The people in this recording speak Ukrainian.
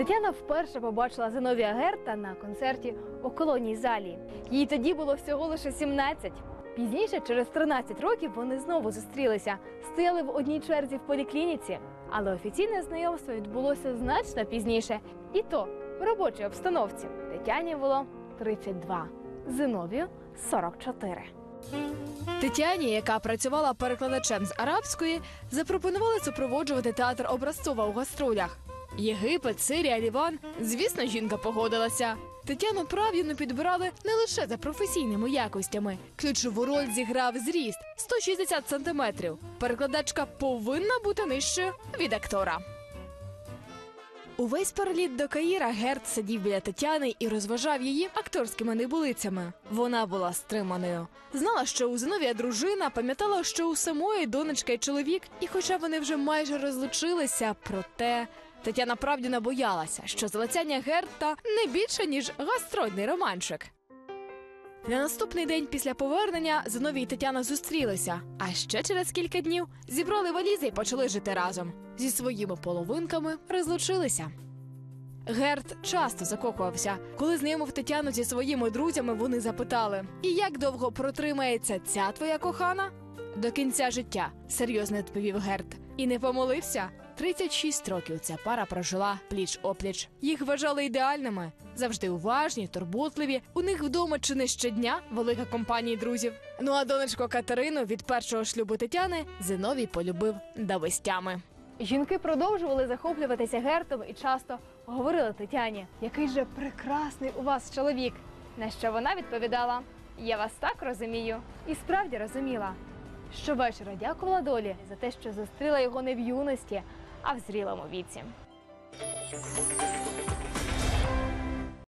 Тетяна вперше побачила Зиновія Герта на концерті у колоній залі. Їй тоді було всього лише 17. Пізніше, через 13 років, вони знову зустрілися, стояли в одній черзі в поліклініці. Але офіційне знайомство відбулося значно пізніше, і то в робочій обстановці. Тетяні було 32, Зиновію 44. Тетяні, яка працювала перекладачем з арабської, запропонували супроводжувати театр Образцова у гастролях. Єгипет, Сирія, Ліван. Звісно, жінка погодилася. Тетяну Прав'їну підбирали не лише за професійними якостями. Ключову роль зіграв зріст 160 сантиметрів. Перекладачка повинна бути нижчою від актора. Увесь переліт до Каїра Герт сидів біля Тетяни і розважав її акторськими небулицями. Вона була стриманою. Знала, що у Зиновія дружина, пам'ятала, що у самої донечка й чоловік, і хоча вони вже майже розлучилися, проте Тетяна Правдіна боялася, що залицяння Герта не більше ніж гастрольний романчик. На наступний день після повернення Зиновій і Тетяна зустрілися, а ще через кілька днів зібрали валізи і почали жити разом. Зі своїми половинками розлучилися. Герт часто закохувався. Коли знайомив Тетяну зі своїми друзями, вони запитали: І як довго протримається ця твоя кохана? До кінця життя, серйозно відповів Герт. І не помолився. 36 років ця пара прожила пліч опліч. Їх вважали ідеальними, завжди уважні, турботливі. У них вдома чи не щодня велика компанія друзів. Ну а донечко Катерину від першого шлюбу Тетяни Зиновій полюбив давистями. Жінки продовжували захоплюватися Гертом і часто говорили Тетяні, який же прекрасний у вас чоловік. На що вона відповідала: Я вас так розумію, і справді розуміла. Щовечора дякувала долі за те, що зустріла його не в юності, а в зрілому віці.